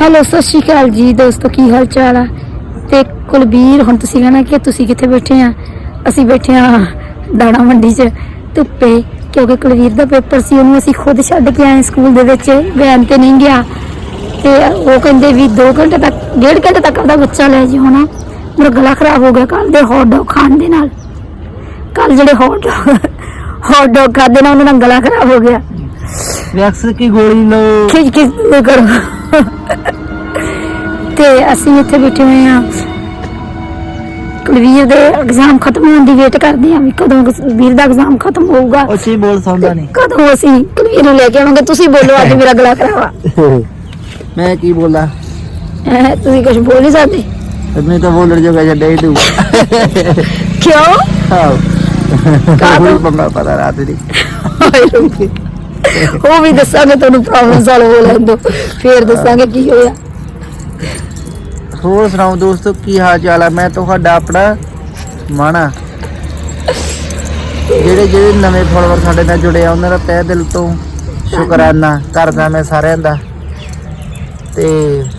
Hello, ਸਤਿ ਸ਼੍ਰੀ ਅਕਾਲ ਜੀ, ਦੋਸਤੋ, ਕੀ ਹਾਲ ਚਾਲ ਆ? ਤੇ ਕੁਲਬੀਰ, ਹੁਣ ਤੁਸੀਂ ਕਹਿਣਾ ਕਿ ਤੁਸੀਂ ਕਿੱਥੇ ਬੈਠੇ ਆ? ਅਸੀਂ ਬੈਠੇ ਆ ਦਾਣਾ ਮੰਡੀ 'ਚ ਧੁੱਪੇ, ਕਿਉਂਕਿ ਕੁਲਵੀਰ ਦਾ ਪੇਪਰ ਸੀ, ਉਹਨੂੰ ਅਸੀਂ ਖੁਦ ਛੱਡ ਕੇ ਆਏ ਸਕੂਲ ਦੇ ਵਿੱਚ, ਵੈਨ ਤੇ ਨਹੀਂ ਗਿਆ। ਤੇ ਉਹ ਕਹਿੰਦੇ ਵੀ 2 ਘੰਟੇ ਤੱਕ 1.5 ਘੰਟੇ ਤੱਕ ਉਹਦਾ ਬੱਚਾ ਲੈ ਜੀ ਹੋਣਾ ਮੇਰਾ ਗਲਾ ਖਰਾਬ ਹੋ ਗਿਆ ਕੱਲ ਦੇ ਹੌਟ ਡੌਗ ਖਾਣ ਦੇ ਨਾਲ। ਕੱਲ ਜਿਹੜੇ ਹੌਟ ਹੌਟ ਡੌਗ ਖਾਦੇ ਨਾਲ ਉਹਨਾਂ ਦਾ ਗਲਾ ਖਰਾਬ ਹੋ ਗਿਆ। ਵੈਕਸ ਕੀ ਗੋਲੀ ਲਓ। ਖਿੱਚ ਖਿੱਚ ਦੇ ਕਰੋ। ਤੇ ਅਸੀਂ ਇੱਥੇ ਬੈਠੇ ਹੋਏ ਆ ਕੁਲਵੀਰ ਦੇ ਐਗਜ਼ਾਮ ਖਤਮ ਹੋਣ ਦੀ ਵੇਟ ਕਰਦੇ ਆ ਵੀ ਕਦੋਂ ਕੁਲਵੀਰ ਦਾ ਐਗਜ਼ਾਮ ਖਤਮ ਹੋਊਗਾ। ਉੱਚੀ ਬੋਲ ਸੌਂਦਾ ਨਹੀਂ। ਕਦੋਂ ਅਸੀਂ ਕੁਲਵੀਰ ਨੂੰ ਲੈ ਕੇ ਆਵਾਂਗੇ? ਤੁਸੀਂ ਬੋਲੋ ਅੱਜ ਮੇਰਾ ਗਲਾ ਖਰਾਬ ਆ। ਮੈਂ ਕੀ ਬੋਲਾਂ? ਹੈਂ, ਤੁਸੀਂ ਕੁਝ ਬੋਲ ਨਹੀਂ ਸਕਦੇ? ਮੈਂ ਤਾਂ ਬੋਲਣ ਜੋਗਾ ਛੱਡਿਆ ਹੀ ਤੂੰ ਕਿਉਂ? ਆਹ। ਕਾਹਤੋਂ? ਕੋਈ ਪੰਗਾ ਪਤਾ ਰਾਤ ਦੀ। ਉਹ ਵੀ ਦੱਸਾਂਗੇ ਤੁਹਾਨੂੰ ਪ੍ਰੋਬਲਮ ਸੋਲਵ ਹੋ ਲੈਂਦੋ ਫੇਰ ਦੱਸਾਂਗੇ ਕੀ ਹੋਇਆ। ਹੋਰ ਸੁਣਾਓ ਦੋਸਤੋ, ਕੀ ਹਾਲ ਚਾਲ ਹੈ ਮੈਂ ਤੁਹਾਡਾ ਆਪਣਾ ਮਾਣਾ। ਜਿਹੜੇ ਜਿਹੜੇ ਨਵੇਂ ਫੋਲੋਵਰ ਸਾਡੇ ਨਾਲ ਜੁੜੇ ਆ, ਉਹਨਾਂ ਦਾ ਤਹਿ ਦਿਲ ਤੋਂ ਸ਼ੁਕਰਾਨਾ ਕਰਦਾ ਮੈਂ ਸਾਰਿਆਂ ਦਾ। ਤੇ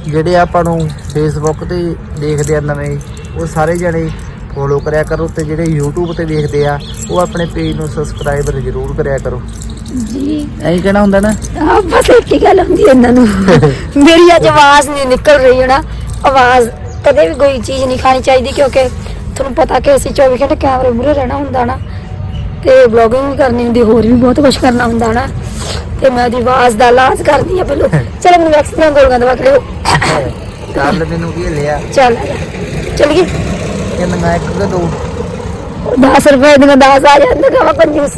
ਜਿਹੜੇ ਆਪਾਂ ਨੂੰ ਫੇਸਬੁੱਕ ਤੇ ਦੇਖਦੇ ਆ ਨਵੇਂ, ਉਹ ਸਾਰੇ ਜਣੇ ਫੋਲੋ ਕਰਿਆ ਕਰੋ ਤੇ ਜਿਹੜੇ YouTube ਤੇ ਦੇਖਦੇ ਆ ਉਹ ਆਪਣੇ ਪੇਜ ਨੂੰ ਸਬਸਕ੍ਰਾਈਬਰ ਜ਼ਰੂਰ ਕਰਿਆ ਕਰੋ। ਜੀ। ਐਂ ਕਹਿਣਾ ਹੁੰਦਾ ਨਾ। ਆ ਬਸ ਇੱਕ ਹੀ ਗੱਲ ਹੁੰਦੀ ਹੈ ਇਹਨਾਂ ਨੂੰ। ਮੇਰੀ ਅੱਜ ਆਵਾਜ਼ ਨਹੀਂ ਨਿਕਲ ਰਹੀ ਹੈ ਨਾ ਆਵਾਜ਼ ਕਦੇ ਵੀ ਕੋਈ ਚੀਜ਼ ਨਹੀਂ ਖਾਣੀ ਚਾਹੀਦੀ ਕਿਉਂਕਿ ਤੁਹਾਨੂੰ ਪਤਾ ਕਿ ਅਸੀਂ 24 ਘੰਟੇ ਕੈਮਰੇ ਮੂਹਰੇ ਰਹਿਣਾ ਹੁੰਦਾ ਨਾ। ਤੇ ਵਲੌਗਿੰਗ ਵੀ ਕਰਨੀ ਹੁੰਦੀ ਹੋਰ ਵੀ ਬਹੁਤ ਕੁਝ ਕਰਨਾ ਹੁੰਦਾ ਨਾ। ਤੇ ਮੈਂ ਉਹਦੀ ਆਵਾਜ਼ ਦਾ ਇਲਾਜ ਕਰਦੀ ਆ ਪਹਿਲਾਂ। ਚਲੋ ਮੈਨੂੰ ਵੈਕਸੀਨ ਦੀਆਂ ਗੋਲੀਆਂ ਦਵਾ ਕੇ ਲਿਓ ਕੱਲ ਮੈਨੂੰ ਕੀ ਲਿਆ ਚੱਲ ਚੱਲ ਗਈ ਕਿੰਨਾ ਇੱਕ ਕਿ ਦੋ। 10 ਰੁਪਏ ਦੀਆਂ 10 ਆ ਜਾਂਦੇ ਕਵਾ ਕੰਜੂਸ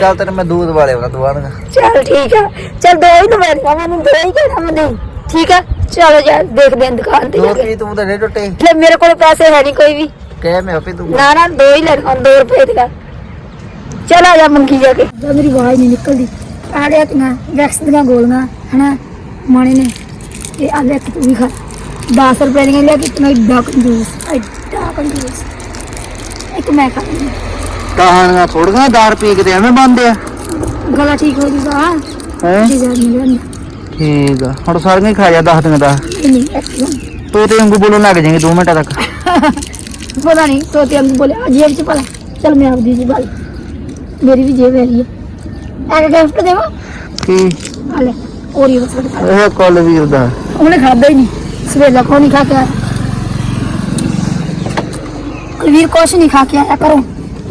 ਚੱਲ ਤੈਨੂੰ ਮੈਂ ਦੂਧ ਵਾਲੇ ਉਹਨਾਂ ਦਵਾਂਗਾ ਚੱਲ ਠੀਕ ਆ। ਚੱਲ ਦੋ ਹੀ ਨਵੇਂ ਮੈਨੂੰ ਦੋ ਹੀ ਕਹਿਣਾ ਮੈਂ ਨਹੀਂ। ਠੀਕ ਆ? ਚਲੋ ਜਾ ਦੇਖਦੇ ਹਾਂ ਦੁਕਾਨ ਤੇ ਦੋ ਜਾ ਕੇ। ਤੂੰ ਤਾਂ ਨਹੀਂ ਟੁੱਟੇ। ਲੈ ਮੇਰੇ ਕੋਲ ਪੈਸੇ ਹੈ ਨਹੀਂ ਕੋਈ ਵੀ। ਕਹਿ ਮੈਂ ਆਪੇ ਤੂੰ ਨਾ ਨਾ ਦੋ ਹੀ ਲੈਣਾ 2 ਰੁਪਏ ਦੀਆਂ। ਚਲ ਆ ਜਾ ਮੰਗੀ ਜਾ ਕੇ। ਜਦ ਮੇਰੀ ਆਵਾਜ਼ ਨਹੀਂ ਨਿਕਲਦੀ। ਆੜਿਆ ਤੀਆਂ ਵੈਕਸ ਦੀਆਂ ਗੋਲੀਆਂ ਹਨਾ ਮਾਣੇ ਨੇ। ਤੇ ਆ ਲੈ ਕੇ ਤੂੰ ਵੀ ਖਾ। 10 ਰੁਪਏ ਦੀਆਂ ਲਿਆ ਕੇ ਤੂੰ ਐਡਾ ਕੰਜੂਸ ਐਡਾ ਕੰਜੂਸ। ਇੱਕ ਮੈਂ ਖਾ ਲਈ ਕਹਾਣੀਆਂ ਥੋੜੀਆਂ 10 ਰੁਪਏ ਕਿਤੇ ਐਵੇਂ ਬੰਦੇ ਆ। ਗਲਾ ਠੀਕ ਹੋ ਜੂਗਾ ਹੈ। ਠੀਕ ਆ। ਹੁਣ ਸਾਰੀਆਂ ਹੀ ਖਾ ਜਾ 10 ਦਿਨ ਦਾ ਇਹ ਨਹੀਂ ਐਕਸਮ ਤੂੰ ਤੇ ਵਾਂਗੂ ਬੋਲਣ ਲੱਗ ਜਾਏਂਗੇ 2 ਮਿੰਟਾਂ ਤੱਕ। ਪਤਾ ਨਹੀਂ ਤੋਤੇ ਅੰਗ ਬੋਲੇ ਆ ਜੇਬ ਚ ਪਾ ਲੈ। ਚਲ ਮੈਂ ਆਪਦੀ ਜੀ ਬਾਲ। ਮੇਰੀ ਵੀ ਜੇਬ ਹੈਗੀ ਹੈ ਆ ਗਿਫਟ ਦੇਵਾ? ਕੀ? ਆ ਲੈ ਬਤਾ ਇਹ ਕੋਲ ਵੀਰ ਦਾ। ਉਹਨੇ ਖਾਦਾ ਹੀ ਨਹੀਂ। ਸਵੇਲਾ ਕੋ ਨਹੀਂ ਖਾ ਕੇ ਆਇਆ? ਕੁਲਵੀਰ ਕੁਛ ਨਹੀਂ ਖਾ ਕੇ ਆਇਆ ਕਰੋ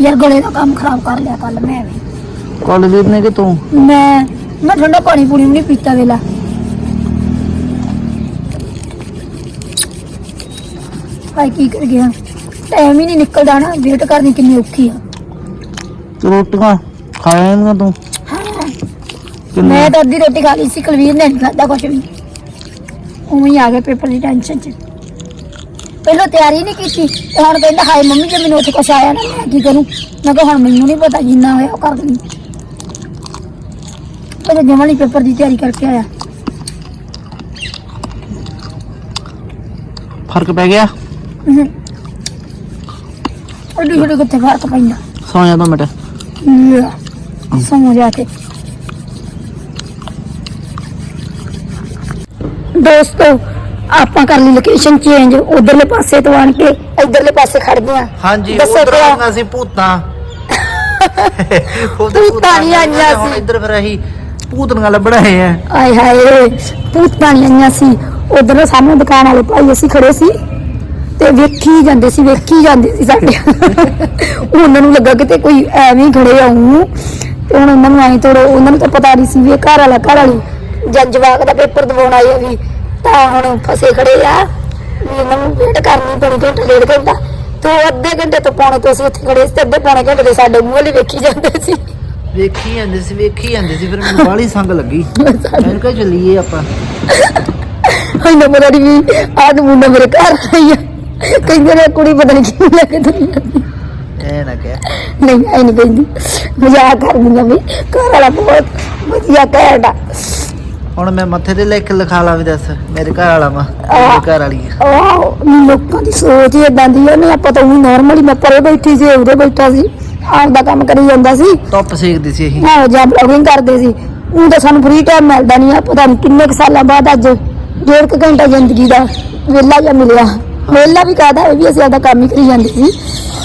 ਯਾਰ ਗਲੇ ਦਾ ਕੰਮ ਖਰਾਬ ਕਰ ਲਿਆ ਕੱਲ ਮੈਂ ਵੀ। ਕੋਲ ਵੀਰ ਨੇ ਕਿ ਤੂੰ? ਮੈਂ ਮੈਂ ਠੰਡਾ ਪਾਣੀ ਪੂਣੀ ਵੀ ਨਹੀਂ ਪੀਤਾ ਵੇਲਾ। ਭਾਈ ਕੀ ਕਰ ਗਿਆ ਟਾਈਮ ਹੀ ਨਹੀਂ ਨਿਕਲਦਾ ਨਾ ਵੇਟ ਕਰਨੀ ਕਿੰਨੀ ਔਖੀ ਆ। ਰੋਟੀਆਂ ਖਾਏਂਗਾ ਤੂੰ? ਮੈਂ ਤਾਂ ਅੱਧੀ ਰੋਟੀ ਖਾ ਲਈ ਸੀ ਕੁਲਵੀਰ ਨੇ ਨਹੀਂ ਖਾਦਾ ਕੁਛ ਵੀ। ਉਵੇਂ ਹੀ ਆ ਗਿਆ ਪੇਪਰ ਦੀ ਟੈਨਸ਼ਨ ਚ। ਪਹਿਲਾਂ ਤਿਆਰੀ ਨਹੀਂ ਕੀਤੀ ਤੇ ਹੁਣ ਕਹਿੰਦਾ ਹਾਏ ਮੰਮੀ ਜੇ ਮੈਨੂੰ ਉੱਥੇ ਕੁਛ ਆਇਆ ਨਾ ਮੈਂ ਕੀ ਕਰੂੰ? ਮੈਂ ਕਿਹਾ ਹੁਣ ਮੈਨੂੰ ਨਹੀਂ ਪਤਾ ਜਿੰਨਾ ਹੋਇਆ ਉਹ ਕਰ ਦੂੰ ਪਹਿਲਾਂ ਜਮਾਂ ਨਹੀਂ ਪੇਪਰ ਦੀ ਤਿਆਰੀ ਕਰਕੇ ਆਇਆ। ਫ਼ਰਕ ਪੈ ਗਿਆ? ਅੱਡੀ ਛੋਟੀ ਕਿੱਥੇ ਫ਼ਰਕ ਪੈਂਦਾ? ਸੌ ਜਾ ਦੋ ਮਿੰਟ। ਸਮਝ ਆ ਕੇ। ਦੋਸਤੋ ਆਪਾਂ ਕਰ ਲਈ ਲੋਕੇਸ਼ਨ ਚੇਂਜ ਉਧਰਲੇ ਪਾਸੇ ਤੋਂ ਆਣ ਕੇ ਇਧਰਲੇ ਪਾਸੇ ਖੜ ਗਏ ਆ ਹਾਂਜੀ ਦੱਸੋ ਉਧਰ। ਆਈਆਂ ਸੀ ਭੂਤਾਂ। ਉੱਧਰ ਭੂਤਾਂ ਨਹੀਂ ਆਈਆਂ ਹੁਣ ਸੀ। ਇੱਧਰ ਫਿਰ ਅਸੀਂ ਭੂਤਨੀਆਂ ਲੱਭਣ ਆ। ਆਏ ਹਾਏ ਭੂਤਾਂ ਨਹੀਂ ਆਈਆਂ ਸੀ। ਉਧਰ ਸਾਹਮਣੇ ਦੁਕਾਨ ਵਾਲੇ ਭਾਈ ਅਸੀਂ ਖੜੇ ਸੀ ਤੇ ਵੇਖੀ ਜਾਂਦੇ ਸੀ ਵੇਖੀ ਜਾਂਦੇ ਸੀ ਸਾਡੇ। ਉਹਨਾਂ ਨੂੰ ਲੱਗਾ ਕਿਤੇ ਕੋਈ ਐਵੇਂ ਹੀ ਖੜੇ ਆਉਂ ਤੇ ਹੁਣ ਉਹਨਾਂ ਨੂੰ ਆਈ ਤੋੜੋ ਉਹਨਾਂ ਨੂੰ ਤਾਂ ਪਤਾ ਨਹੀਂ ਸੀ ਵੀ ਇਹ ਘਰ ਵਾਲਾ ਘਰ ਵਾਲੀ ਜਨ ਜਵਾਕ ਦਾ ਪੇਪਰ ਦਵਾਉਣ ਆਏ ਆ ਵੀ ਤਾਂ ਹੁਣ ਫਸੇ ਖੜੇ ਆ। ਇਹਨਾਂ ਨੂੰ ਵੇਟ ਕਰਨੀ ਪੈਣੀ ਘੰਟਾ ਡੇਢ ਘੰਟਾ। ਤੇ ਅੱਧੇ ਘੰਟੇ ਤੋਂ ਪੌਣੇ ਤੋਂ ਅਸੀਂ ਉੱਥੇ ਖੜੇ ਸੀ ਤੇ ਅੱਧੇ ਪੌਣੇ ਘੰਟੇ ਦੇ ਸਾਡੇ ਮੂੰਹ ਵਾਲੇ ਵੇਖੀ ਜਾਂਦੇ ਸੀ। ਵੇਖੀ ਜਾਂਦੇ ਸੀ ਵੇਖੀ ਜਾਂਦੇ ਸੀ ਫਿਰ ਮੈਨੂੰ ਬਾਹਲੀ ਸੰਗ ਲੱਗੀ। ਮੈਨੂੰ ਕਿਹਾ ਚੱਲੀਏ ਆਪਾਂ? ਇਹਨਾਂ ਪਤਾ ਨਹੀਂ ਵੀ ਆਹ ਮੁੰਡਾ ਮੇਰੇ ਘਰ ਆਈ ਆ। ਕਹਿੰਦੇ ਨੇ ਕੁੜੀ ਪਤਾ ਨਹੀਂ ਕਿਉਂ ਲੈ ਕੇ ਤੁਰੀ ਜਾਂਦੀ। ਐ ਨਾ ਕਹਿ। ਨਹੀਂ ਐ ਨਹੀਂ ਕਹਿੰਦੀ। ਮਜ਼ਾਕ ਕਰਦੀ ਆ ਵੀ। ਘਰ ਵਾਲਾ ਬਹੁਤ ਵਧੀਆ ਆ। ਹੁਣ ਮੈਂ ਮੱਥੇ ਤੇ ਲਿਖ ਲਿਖਾ ਲਾ ਵੀ ਦੱਸ ਮੇਰੇ ਘਰ ਵਾਲਾ ਵਾ ਮੇਰੇ ਘਰ ਵਾਲੀ ਆ। ਆਹ ਲੋਕਾਂ ਦੀ ਸੋਚ ਹੀ ਇਦਾਂ ਦੀ ਆ ਨਹੀਂ ਆਪਾਂ ਤਾਂ ਉਹ ਨਾਰਮਲੀ ਮੈਂ ਪਰੇ ਬੈਠੀ ਸੀ ਉਹਦੇ ਬੈਠਾ ਸੀ ਆਪਦਾ ਕੰਮ ਕਰੀ ਜਾਂਦਾ ਸੀ। ਧੁੱਪ ਸੇਕਦੀ ਸੀ ਅਸੀਂ। ਆਹੋ ਜਾਂ ਬਲੌਗਿੰਗ ਕਰਦੇ ਸੀ। ਉਹ ਤਾਂ ਸਾਨੂੰ ਫ੍ਰੀ ਟਾਈਮ ਮਿਲਦਾ ਨਹੀਂ ਆ ਪਤਾ ਨਹੀਂ ਕਿੰਨੇ ਕੁ ਸਾਲਾਂ ਬਾਅਦ ਅੱਜ ਡੇਢ ਕੁ ਘੰਟਾ ਜ਼ਿੰਦਗੀ ਦਾ ਵਿਹਲਾ ਜਿਹਾ ਮਿਲਿਆ। ਵਿਹਲਾ ਵੀ ਕਾਹਦਾ ਇਹ ਵੀ ਅਸੀਂ ਆਪਦਾ ਕੰਮ ਹੀ ਕਰੀ ਜਾਂਦੇ ਸੀ।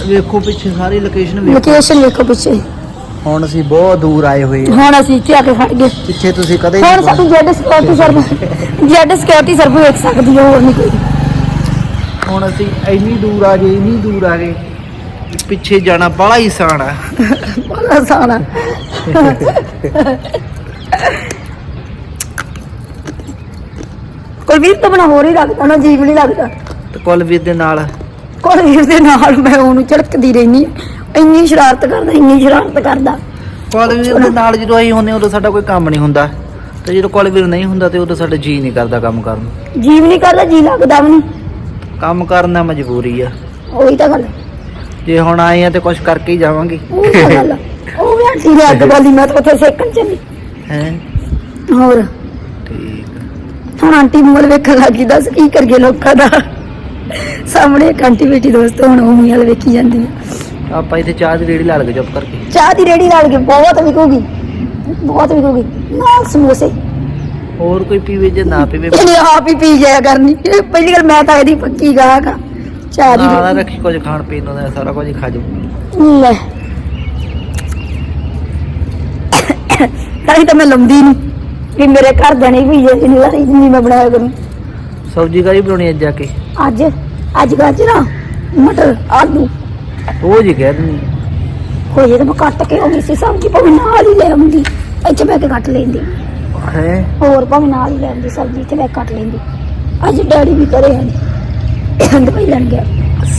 ਵੇਖੋ ਪਿੱਛੇ ਸਾਰੀ ਲੋਕੇਸ਼ਨ ਵੇਖੋ। ਲੋਕੇਸ਼ਨ ਵੇਖੋ ਪਿੱਛੇ। ਹੁਣ ਅਸੀਂ ਬਹੁਤ ਦੂਰ ਆਏ ਹੋਏ ਹਾਂ। ਹੁਣ ਅਸੀਂ ਇੱਥੇ ਆ ਕੇ ਖੜ ਗਏ। ਪਿੱਛੇ ਤੁਸੀਂ ਕਦੇ ਹੁਣ ਨਹੀਂ ਸਾਨੂੰ Z security service Z security service ਵੇਖ ਸਕਦੀ ਹੈ ਹੋਰ ਨਹੀਂ ਕੋਈ। ਹੁਣ ਅਸੀਂ ਇੰਨੀ ਦੂਰ ਆ ਗਏ ਇੰਨੀ ਦੂਰ ਆ ਗਏ ਪਿੱਛੇ ਜਾਣਾ ਬੜਾ ਹੀ ਆਸਾਨ ਆ। ਬੜਾ ਸਾਣਾ ਕੋਈ ਵੀਰ ਤਾਂ ਬਣਾ ਹੋਰ ਹੀ ਲੱਗਦਾ ਨਾ ਜੀਵ ਨਹੀਂ ਲੱਗਦਾ। ਤੇ ਕੁਲਵੀਰ ਦੇ ਨਾਲ ਕੋਈ ਵੀਰ ਦੇ ਨਾਲ ਮੈਂ ਉਹਨੂੰ ਝੜਕਦੀ ਰਹਿਨੀ ਆਂ। ਇੰਨੀ ਸ਼ਰਾਰਤ ਕਰਦਾ ਇੰਨੀ ਸ਼ਰਾਰਤ ਕਰਦਾ। ਕੁਲਵੀਰ ਦੇ ਨਾਲ ਜਦੋਂ ਅਸੀਂ ਹੁੰਦੇ ਉਦੋਂ ਸਾਡਾ ਕੋਈ ਕੰਮ ਨਹੀਂ ਹੁੰਦਾ। ਤੇ ਜਦੋਂ ਕੁਲਵੀਰ ਨਹੀਂ ਹੁੰਦਾ ਤੇ ਉਦੋਂ ਸਾਡਾ ਜੀ ਨਹੀਂ ਕਰਦਾ ਕੰਮ ਕਰਨ। ਨੂੰ ਜੀਵ ਨਹੀਂ ਕਰਦਾ ਜੀ ਲੱਗਦਾ ਵੀ ਨਹੀਂ। ਕੰਮ ਕਰਨਾ ਮਜਬੂਰੀ ਆ। ਉਹੀ ਤਾਂ ਗੱਲ। ਹੈ। ਜੇ ਹੁਣ ਆਏ ਆ ਤੇ ਕੁਝ ਕਰਕੇ ਹੀ ਜਾਵਾਂਗੇ। ਉਹੀ ਤਾਂ ਗੱਲ। ਹੈ। ਉਹ ਵੀ ਆਂਟੀ ਨੇ ਅੱਗ ਬਾਲੀ ਮੈਂ ਤਾਂ ਉੱਥੇ ਸੇਕਣ ਚੱਲੀ ਹੈ? ਹੋਰ? ਠੀਕ। ਹੁਣ ਆਂਟੀ ਮੂਲ ਵੇਖਣ ਲੱਗੀ ਦੱਸ ਕੀ ਕਰੀਏ ਲੋਕਾਂ ਦਾ। ਸਾਹਮਣੇ ਇੱਕ ਆਂਟੀ ਬੇਟੀ ਦੋਸਤ ਹੁਣ ਉਹ ਮੂਲ ਵੇਖੀ ਜਾਂਦੀ ਹੈ ਆਪਾਂ ਇੱਥੇ ਚਾਹ ਦੀ ਰੇੜੀ ਲਾ ਲਗੇ ਚੁੱਪ ਕਰਕੇ। ਚਾਹ ਦੀ ਰੇੜੀ ਲਾ ਕੇ ਬਹੁਤ ਵਿਕੂਗੀ। ਬਹੁਤ ਵਿਕੂਗੀ। ਨਾਲ ਸਮੋਸੇ। ਹੋਰ ਕੋਈ ਪੀਵੇ ਜੇ ਨਾ ਪੀਵੇ। ਇਹਨੇ ਆਪ ਹੀ ਪੀ ਜਾਇਆ ਕਰਨੀ। ਪਹਿਲੀ ਗੱਲ ਮੈਂ ਤਾਂ ਇਹਦੀ ਪੱਕੀ ਗਾਹਕ ਆ। ਚਾਹ ਦੀ ਨਾਲ ਰੇਹੜੀ। ਰੱਖੀ ਕੁਝ ਖਾਣ ਪੀਣ ਨੂੰ ਸਾਰਾ ਕੁਝ ਹੀ ਖਾ ਜਾਊ। ਲੈ। ਤਾਂ ਹੀ ਤਾਂ ਮੈਂ ਲੰਦੀ ਨਹੀਂ ਵੀ ਮੇਰੇ ਘਰ ਦੇ ਨਹੀਂ ਵੀ ਜਿੰਨੀ ਵਾਰੀ ਜਿੰਨੀ ਮੈਂ ਬਣਾਇਆ ਕਰੂੰ। ਸਬਜ਼ੀ ਕਾਹਦੀ ਬਣਾਉਣੀ ਅੱਜ ਜਾ ਕੇ? ਅੱਜ ਅੱਜ ਗਾਜਰਾਂ ਮਟਰ ਆਲੂ। ਉਹ ਜੀ ਕਹਿ ਦਿੰਦੀ। ਹੋਏ ਤਾਂ ਮੈਂ ਕੱਟ ਕੇ ਆਉਂਦੀ ਸੀ ਸਬਜ਼ੀ ਭਾਵੇਂ ਨਾਲ ਹੀ ਲੈ ਆਉਂਦੀ ਇੱਥੇ ਬੈ ਕੇ ਕੱਟ ਲੈਂਦੀ। ਹੈ? ਹੋਰ ਭਾਵੇਂ ਨਾਲ ਹੀ ਲੈ ਆਉਂਦੀ ਸਬਜ਼ੀ ਇੱਥੇ ਬੈ ਕੇ ਕੱਟ ਲੈਂਦੀ। ਅੱਜ ਡੈਡੀ ਵੀ ਕਰੇ ਹਨ ਦਵਾਈ ਲੈਣ ਗਿਆ।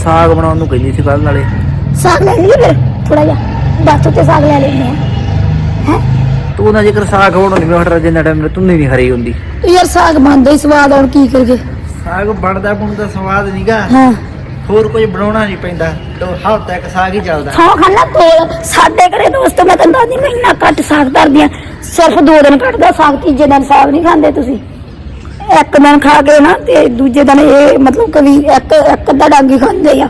ਸਾਗ ਬਣਾਉਣ ਨੂੰ ਕਹਿੰਦੀ ਸੀ ਕੱਲ ਨਾਲੇ। ਸਾਗ ਲੈ ਲਈਏ ਫਿਰ ਥੋੜਾ ਜਿਹਾ। ਬਾਤ ਉੱਤੇ ਸਾਗ ਲੈ ਲੈਂਦੇ ਆ ਹੈ? ਤੂੰ ਨਾ ਜੇਕਰ ਸਾਗ ਬਣਾਉਣ ਨਹੀਂ ਮੈਂ ਹਟ ਜਿੰਨਾ ਟਾਈਮ ਤੂੰ ਨਹੀਂ ਹਰੀ ਹੁੰਦੀ। ਯਾਰ ਸਾਗ ਬਣਦਾ ਹੀ ਸਵਾਦ ਹੁਣ ਕੀ ਕਰੀਏ? ਸਾਗ ਬਣਦਾ ਬਣਦਾ ਸਵਾਦ ਨਹੀਂਗਾ ਹਾਂ। ਹੋਰ ਕੁਝ ਬਣਾਉਣਾ ਨਹੀਂ ਪੈਂਦਾ, ਤੋ ਹਫ਼ਤਾ ਇੱਕ ਸਾਗ ਹੀ ਚੱਲਦਾ। ਖਾਓ ਖਾਣਾ ਤੋਲ। ਸਾਡੇ ਘਰੇ ਦੋਸਤ ਮੈਂ ਤੈਨੂੰ ਦੱਸਦੀ, ਮੈਂ ਇੰਨਾ ਘੱਟ ਸਾਗ ਧਰਦੀ ਆ ਸਿਰਫ ਦੋ ਦਿਨ ਕੱਟਦਾ ਸਾਗ, ਤੀਜੇ ਦਿਨ ਸਾਗ ਨਹੀਂ ਖਾਂਦੇ ਤੁਸੀਂ। ਇੱਕ ਦਿਨ ਖਾ ਕੇ ਨਾ, ਤੇ ਦੂਜੇ ਦਿਨ ਇਹ ਮਤਲਬ ਕਵੀ ਇੱਕ ਇੱਕ ਅੱਧਾ ਡੰਗ ਖਾਂਦੇ ਆ।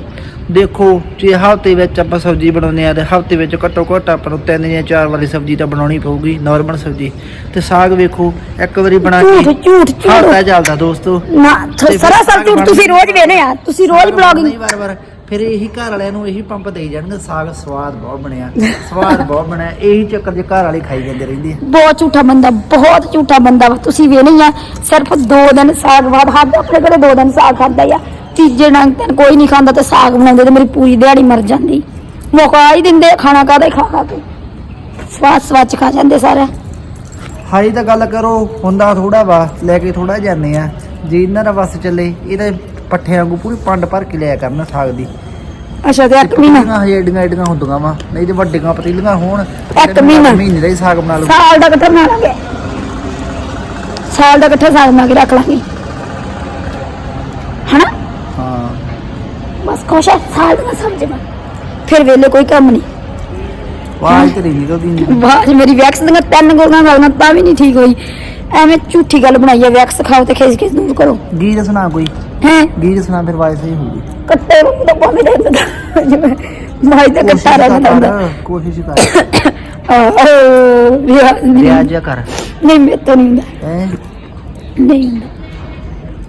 ਦੇਖੋ ਜੇ ਹਫ਼ਤੇ ਵਿੱਚ ਆਪਾਂ ਸਬਜ਼ੀ ਬਣਾਉਂਦੇ ਆ ਤੇ ਹਫ਼ਤੇ ਵਿੱਚ ਘੱਟੋ ਘੱਟ ਆਪਾਂ ਨੂੰ ਤਿੰਨ ਜਾਂ ਚਾਰ ਵਾਲੀ ਸਬਜ਼ੀ ਤਾਂ ਬਣਾਉਣੀ ਪਊਗੀ ਨਾਰਮਲ ਸਬਜ਼ੀ। ਤੇ ਸਾਗ ਵੇਖੋ ਇੱਕ ਵਾਰੀ ਬਣਾ ਝੂਠ ਕੇ ਝੂਠ ਹਫ਼ਤਾ ਝੂਠ। ਚੱਲਦਾ ਦੋਸਤੋ। ਨਾ ਸਰਾਸਰ ਝੂਠ ਤੁਸੀਂ ਰੋਜ਼ ਵੇਨੇ ਆ ਤੁਸੀਂ ਰੋਜ਼ ਬਲੌਗਿੰਗ ਵਾਰ ਵਾਰ ਫਿਰ ਇਹੀ ਘਰ ਵਾਲਿਆਂ ਨੂੰ ਇਹੀ ਪੰਪ ਦੇਈ ਜਾਣਗੇ ਸਾਗ ਸਵਾਦ ਬਹੁਤ ਬਣਿਆ ਸਵਾਦ ਬਹੁਤ ਬਣਿਆ। ਇਹੀ ਚੱਕਰ ਜੇ ਘਰ ਵਾਲੇ ਖਾਈ ਜਾਂਦੇ ਰਹਿੰਦੇ ਆ। ਬਹੁਤ ਝੂਠਾ ਬੰਦਾ ਬਹੁਤ ਝੂਠਾ ਬੰਦਾ ਵਾ ਤੁਸੀਂ ਵੇ ਨਹੀਂ ਆ ਸਿਰਫ ਦੋ ਦਿਨ ਸਾਗ ਬਾਅਦ ਹੱਦ ਆਪਣੇ ਘਰੇ ਦੋ ਦਿਨ ਸਾਗ ਖਾਦਾ ਆ। ਤੀਜੇ ਦਿਨ ਦਿਨ ਕੋਈ ਨਹੀਂ ਖਾਂਦਾ ਤੇ ਸਾਗ ਬਣਾਉਂਦੇ ਤੇ ਮੇਰੀ ਪੂਰੀ ਦਿਹਾੜੀ ਮਰ ਜਾਂਦੀ। ਮੁਕਾ ਹੀ ਦਿੰਦੇ ਖਾਣਾ ਕਾਹਦਾ ਹੀ ਖਾ ਖਾ ਕੇ। ਸਵਾਦ ਸਵਾਦ ਚ ਖਾ ਜਾਂਦੇ ਸਾਰੇ। ਹਾਈ ਤਾਂ ਗੱਲ ਕਰੋ ਹੁੰਦਾ ਥੋੜਾ ਵਾ ਲੈ ਕੇ ਥੋੜਾ ਜਾਂਦੇ ਆ। ਜੇ ਇਹਨਾਂ ਦਾ ਵਸ ਚੱਲੇ ਇਹਦੇ ਪੱਠਿਆਂ ਵਾਂਗੂ ਪੂਰੀ ਪੰਡ ਭਰ ਕੇ ਲਿਆ ਕਰਨਾ ਸਾਗ ਦੀ। ਅੱਛਾ ਤੇ ਇੱਕ ਮਹੀਨਾ ਹਜੇ ਏਡੀਆਂ ਏਡੀਆਂ ਹੁੰਦੀਆਂ ਵਾ ਨਹੀਂ ਤੇ ਵੱਡੀਆਂ ਪਤੀਲੀਆਂ ਹੋਣ ਇੱਕ ਮਹੀਨਾ। ਮਹੀਨੇ ਦਾ ਹੀ ਸਾਗ ਬਣਾ ਲਓ। ਸਾਲ ਦਾ ਇਕੱਠਾ ਬਣਾ ਲਾਂਗੇ। ਸਾਲ ਦਾ ਇਕੱਠਾ ਸਾਗ ਬਣਾ ਕੇ ਰੱਖ ਲਾਂਗੇ ਹਨਾ ਹਾਂ ਬਸ ਖੁਸ਼ ਹੈ ਸਾਲ ਦਾ ਸਮਝ ਮੈਂ। ਫਿਰ ਵੇਲੇ ਕੋਈ ਕੰਮ ਨਹੀਂ। ਵਾਹ ਤੇ ਨਹੀਂ ਨਿਕਲਦੀ ਨਹੀਂ ਬਾਜ ਮੇਰੀ ਵੈਕਸ ਦੀਆਂ ਤਿੰਨ ਗੋਲੀਆਂ ਗਾਲੀਆਂ ਤਾਂ ਵੀ ਨਹੀਂ ਠੀਕ ਹੋਈ। ਐਵੇਂ ਝੂਠੀ ਗੱਲ ਬਣਾਈ ਹੈ ਵੈਕਸ ਖਾਓ ਤੇ ਖੇਸ ਖੇਸ ਦੂਰ ਕਰੋ। ਗੀ ਦੱਸਣਾ ਕੋਈ। ਹੈ? ਗੀ ਦੱਸਣਾ ਫਿਰ ਵਾਇਸ ਹੀ ਹੋਊਗੀ। ਕੱਟੇ ਨੂੰ ਤਾਂ ਪਾਣੀ ਦੇ ਦਿੰਦਾ ਜਿਵੇਂ ਮਾਈ ਦਾ ਕੱਟਾ ਰਹਿ ਤਾਂ ਜਾਂਦਾ ਕਰ, ਕੋਸ਼ਿਸ਼ ਕਰ। ਆਹ ਵਿਆਹ ਨਹੀਂ ਰਿਆਜ਼ ਜਿਹਾ ਕਰ। ਨਹੀਂ ਮੇਰੇ ਤੋਂ ਨਹੀਂ ਹੁੰਦਾ। ਐ ਨਹੀਂ ਹੁੰਦਾ।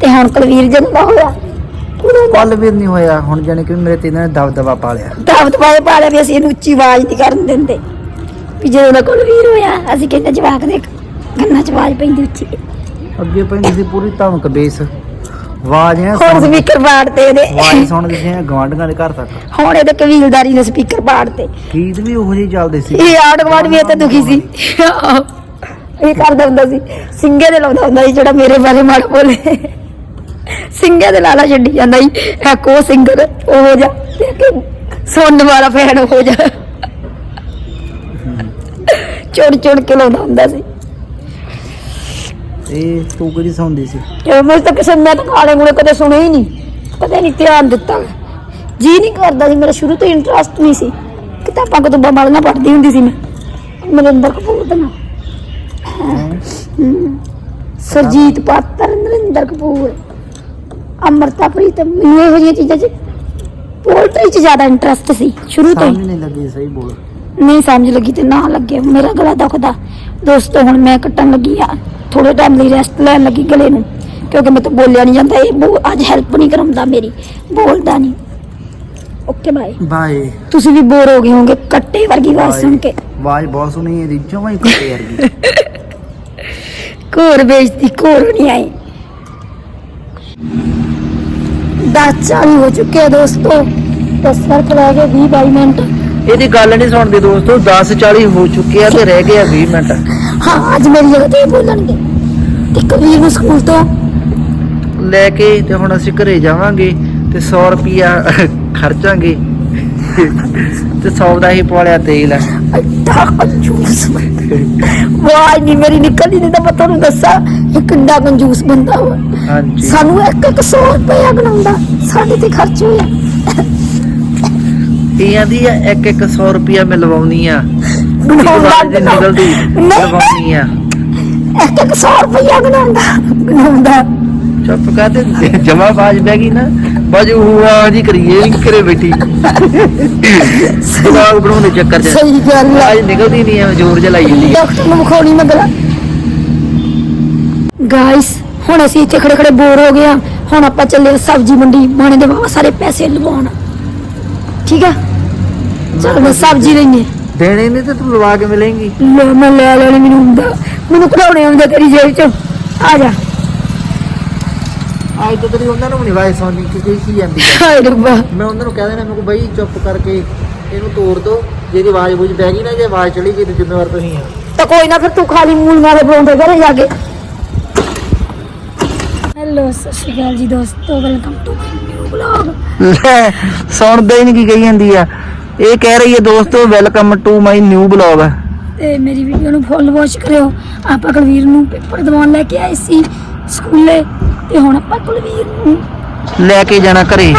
ਤੇ ਹੁਣ ਕੁਲਵੀਰ ਜਦੋਂ ਦਾ ਹੋਇਆ। ਕੱਲ ਵੀ ਨਹੀਂ ਹੋਇਆ ਹੁਣ ਜਾਨੀ ਕਿ ਮੇਰੇ ਤੇ ਇਹਨਾਂ ਨੇ ਦਬਦਬਾ ਪਾ ਲਿਆ। ਦਬਦਬਾਏ ਪਾਲੇ ਵੀ ਅਸੀਂ ਇਹਨੂੰ ਉੱਚੀ ਆਵਾਜ਼ ਨਹੀਂ ਕਰਨ ਦਿੰਦੇ। ਵੀ ਜਦੋਂ ਦਾ ਕੁਲਵੀਰ ਹੋਇਆ ਅਸੀਂ ਕਹਿੰਦੇ ਜਵਾਕ ਦੇ ਕੰਨਾਂ 'ਚ ਆਵਾਜ਼ ਪੈਂਦੀ ਉੱਚੀ। ਅੱਗੇ ਪੈਂਦੀ ਸੀ ਪੂਰੀ ਧਮਕ ਬੇਸ। ਆਵਾਜ਼ ਐ ਹੁਣ ਸਪੀਕਰ ਇਹਦੇ। ਆਵਾਜ਼ ਸੁਣਦੀ ਸੀ ਗਵਾਂਢਾਂ ਦੇ ਘਰ ਤੱਕ। ਹੁਣ ਇਹਦੇ ਕਬੀਲਦਾਰੀ ਨੇ ਸਪੀਕਰ ਪਾੜਤੇ ਗੀਤ ਵੀ ਉਹੋ ਜਿਹੇ ਚੱਲਦੇ ਸੀ। ਇਹ ਆੜ ਗਵਾਂਢ ਵੀ ਇਹ ਤਾਂ ਦੁਖੀ ਸੀ। ਇਹ ਕਰਦਾ ਹੁੰਦਾ ਸੀ। ਸਿੰਗੇ ਦੇ ਲਾਉਂਦਾ ਬਾਰੇ ਮਾੜਾ ਬੋਲੇ। ਸਿੰਘੇ ਦੇ ਲਾਲਾ ਛੱਡੀ ਜਾਂਦਾ ਇੱਕ ਉਹ ਸਿੰਗਰ ਉਹ ਹੋ ਜਾ ਸੁਣਨ ਵਾਲਾ ਫੈਨ ਹੋ ਜਾ। ਚੁੜ ਚੁੜ ਕੇ ਲਾਉਂਦਾ ਹੁੰਦਾ ਸੀ। ਇਹ ਤੂੰ ਕਿਹਦੀ ਸੌਂਦੀ ਸੀ? ਤੇ ਮੈਂ ਤਾਂ ਕਿਸੇ ਮੈਂ ਤਾਂ ਗਾਣੇ ਗੁਣੇ ਕਦੇ ਸੁਣੇ ਹੀ ਨਹੀਂ। ਕਦੇ ਨਹੀਂ ਧਿਆਨ ਦਿੱਤਾ। ਜੀ ਨਹੀਂ ਕਰਦਾ ਸੀ ਮੇਰਾ ਸ਼ੁਰੂ ਤੋਂ ਇੰਟਰਸਟ ਨਹੀਂ ਸੀ। ਕਿਤਾਬਾਂ ਕਤੂਬਾਂ ਮਾਲੀਆਂ ਪੜ੍ਹਦੀ ਹੁੰਦੀ ਸੀ ਮੈਂ। ਮਨਿੰਦਰ ਕਪੂਰ ਦਾ ਨਾਮ। ਸਰਜੀਤ ਪਾਤਰ ਨਰਿੰਦਰ ਕਪੂਰ। ਅਮਰਤਾ ਪ੍ਰੀਤਮ ਮੈਨੂੰ ਇਹੋ ਜਿਹੀਆਂ ਚੀਜ਼ਾਂ 'ਚ ਪੋਲਟਰੀ 'ਚ ਜ਼ਿਆਦਾ ਇੰਟਰਸਟ ਸੀ ਸ਼ੁਰੂ ਤੋਂ ਹੀ। ਨਹੀਂ ਲੱਗੀ ਸਹੀ ਬੋਲ। ਨਹੀਂ ਸਮਝ ਲੱਗੀ ਤੇ ਨਾ ਲੱਗੇ ਮੇਰਾ ਗਲਾ ਦੁਖਦਾ। ਦੋਸਤੋ ਹੁਣ ਮੈਂ ਕੱਟਣ ਲੱਗੀ ਆ ਥੋੜੇ ਟਾਈਮ ਲਈ ਰੈਸਟ ਲੈਣ ਲੱਗੀ ਗਲੇ ਨੂੰ ਕਿਉਂਕਿ ਮੈਂ ਤਾਂ ਬੋਲਿਆ ਨਹੀਂ ਜਾਂਦਾ ਇਹ ਬੋ- ਅੱਜ ਹੈਲਪ ਨਹੀਂ ਕਰਾਉਂਦਾ ਮੇਰੀ ਬੋਲਦਾ ਨਹੀਂ। ਓਕੇ ਬਾਏ ਬਾਏ ਤੁਸੀਂ ਵੀ ਬੋਰ ਹੋ ਗਏ ਹੋਵੋਗੇ ਕੱਟੇ ਵਰਗੀ ਆਵਾਜ਼ ਸੁਣ ਕੇ। ਆਵਾਜ਼ ਬਹੁਤ ਸੁਣੀ ਇਹਦੀ ਜਮਾਂ ਹੀ ਕੁੱਤੇ ਵਰਗੀ। ਘੋਰ ਵੇਚਦੀ ਘੋਰ ਨਹੀਂ ਆਈ। ਦਸ ਚਾਲੀ ਹੋ ਚੁੱਕੇ ਆ ਦੋਸਤੋ। ਦਸ ਫ਼ਰਕ ਰਹਿ ਗਏ 20 22 ਮਿੰਟ। ਇਹਦੀ ਗੱਲ ਨਹੀਂ ਸੁਣਦੀ ਦੋਸਤੋ 10:40 ਹੋ ਚੁੱਕੇ ਆ ਤੇ ਰਹਿ ਗਏ ਆ 20 ਮਿੰਟ। ਹਾਂ ਅੱਜ ਮੇਰੀ ਜਗ੍ਹਾ ਤੇ ਇਹ ਬੋਲਣਗੇ। ਤੇ ਕਬੀਰ ਨੂੰ ਸਕੂਲ ਤੋਂ ਲੈ ਕੇ ਤੇ ਹੁਣ ਅਸੀਂ ਘਰੇ ਜਾਵਾਂਗੇ ਤੇ 100 ਰੁਪਿਆ ਖਰਚਾਂਗੇ। ਤੇ 100 ਦਾ ਹੀ ਪਵਾਲਿਆ ਤੇਲ ਅੱਡਾ ਕੰਜੂਸ। ਵਾਹ ਨਹੀਂ ਮੇਰੀ ਨਿਕਲਦੀ ਨਹੀਂ ਤਾਂ ਮੈਂ ਤੁਹਾਨੂੰ ਦੱਸਾਂ ਇਹ ਕਿੰਨਾ ਕੰਜੂਸ ਬੰਦਾ ਵਾ। ਹਾਂਜੀ। ਸਾਨੂੰ ਇੱਕ ਇੱਕ 100 ਰੁਪਇਆ ਗਣਾਉਂਦਾ ਸਾਡੇ ਤੇ ਖਰਚ ਹੋਇਆ। ਇਹ ਆਂਦੀ ਆ ਇੱਕ ਇੱਕ 100 ਰੁਪਿਆ ਮੈਂ ਲਵਾਉਣੀ ਆ। ਗਣਾਉਂਦਾ ਨਿਕਲਦੀ ਲਵਾਉਣੀ ਆ। ਇੱਕ ਇੱਕ 100 ਰੁਪਇਆ ਗਣਾਉਂਦਾ ਗਣਾਉਂਦਾ। ਚੁੱਪ ਕਰ ਤੇ ਜਮਾ ਬਾਜ ਬਹਿ ਗਈ ਨਾ ਬਾਜ ਉਹ ਜੀ ਕਰੀਏ ਨਹੀਂ ਬੈਠੀ। ਸਵਾਗ ਬਣਾਉਣ ਦੇ ਚੱਕਰ ਚ। ਸਹੀ ਗੱਲ ਆ। ਬਾਜ ਨਿਕਲਦੀ ਨਹੀਂ ਐ ਜ਼ੋਰ ਜਲਾਈ ਜਾਂਦੀ ਆ। ਡਾਕਟਰ ਨੂੰ ਵਿਖਾਉਣੀ ਮਗਲਾ ਗਾਇਸ ਹੁਣ ਅਸੀਂ ਇੱਥੇ ਖੜੇ ਖੜੇ ਬੋਰ ਹੋ ਗਏ ਆ। ਹੁਣ ਆਪਾਂ ਚੱਲੇ ਸਬਜ਼ੀ ਮੰਡੀ। ਬਾਣੇ ਦੇ ਬਹੁਤ ਸਾਰੇ ਪੈਸੇ ਲਵਾਉਣ। ਠੀਕ ਆ? ਚਲ ਮੈਂ ਸਬਜ਼ੀ ਲੈਣੀ ਦੇਣੇ ਨਹੀਂ ਤੇ ਤੂੰ ਲਵਾ ਕੇ ਮਿਲੇਂਗੀ। ਲੈ ਮੈਂ ਲੈ ਲੈਣੀ ਮੈਨੂੰ ਹੁੰਦਾ। ਮੈਨੂੰ ਕਢਾਉਣੇ ਆਉਂਦੇ ਤੇਰੀ ਜੇਬ ਚੋਂ। ਆ ਜਾ। ਅੱਜ ਤਾਂ ਤੇਰੀ ਉਹਨਾਂ ਨੂੰ ਨਹੀਂ ਵਾਇਸ ਆਉਂਦੀ ਕਿ ਕੀ ਕੀ ਜਾਂਦੀ ਹਾਏ ਰੱਬਾ। ਮੈਂ ਉਹਨਾਂ ਨੂੰ ਕਹਿ ਦੇਣਾ ਮੈਨੂੰ ਬਈ ਚੁੱਪ ਕਰਕੇ ਇਹਨੂੰ ਤੋੜ ਦੋ ਜੇ ਇਹਦੀ ਆਵਾਜ਼ ਬੁਝ ਪੈ ਗਈ ਨਾ ਜੇ ਆਵਾਜ਼ ਚਲੀ ਗਈ ਤੇ ਜ਼ਿੰਮੇਵਾਰ ਤੁਸੀਂ ਆ। ਤਾਂ ਕੋਈ ਨਾ ਫਿਰ ਤੂੰ ਖਾਲੀ ਮੂਲੀਆਂ ਦੇ ਪਰੌਂਠੇ ਘਰੇ ਜਾ ਕੇ। ਹੈਲੋ ਸਤਿ ਸ਼੍ਰੀ ਅਕਾਲ ਜੀ ਦੋਸਤੋ welcome to my new blog ਲੈ ਸੁਣਦੇ ਹੀ ਨਹੀਂ ਕੀ ਕਹੀ ਜਾਂਦੀ ਆ। ਇਹ ਕਹਿ ਰਹੀ ਹੈ ਦੋਸਤੋ welcome to my new blog ਤੇ ਮੇਰੀ ਵੀਡੀਓ ਨੂੰ ਫੁੱਲ ਵਾਚ ਕਰਿਓ। ਆਪਾਂ ਕੁਲਵੀਰ ਨੂੰ ਪੇਪਰ ਦਿਵਾਉਣ ਲੈ ਕੇ ਆਏ ਸੀ ਸਕੂਲੇ। ਤੇ ਹੁਣ ਆਪਾਂ ਕੁਲਵੀਰ ਨੂੰ ਲੈ ਕੇ ਜਾਣਾ ਘਰੇ।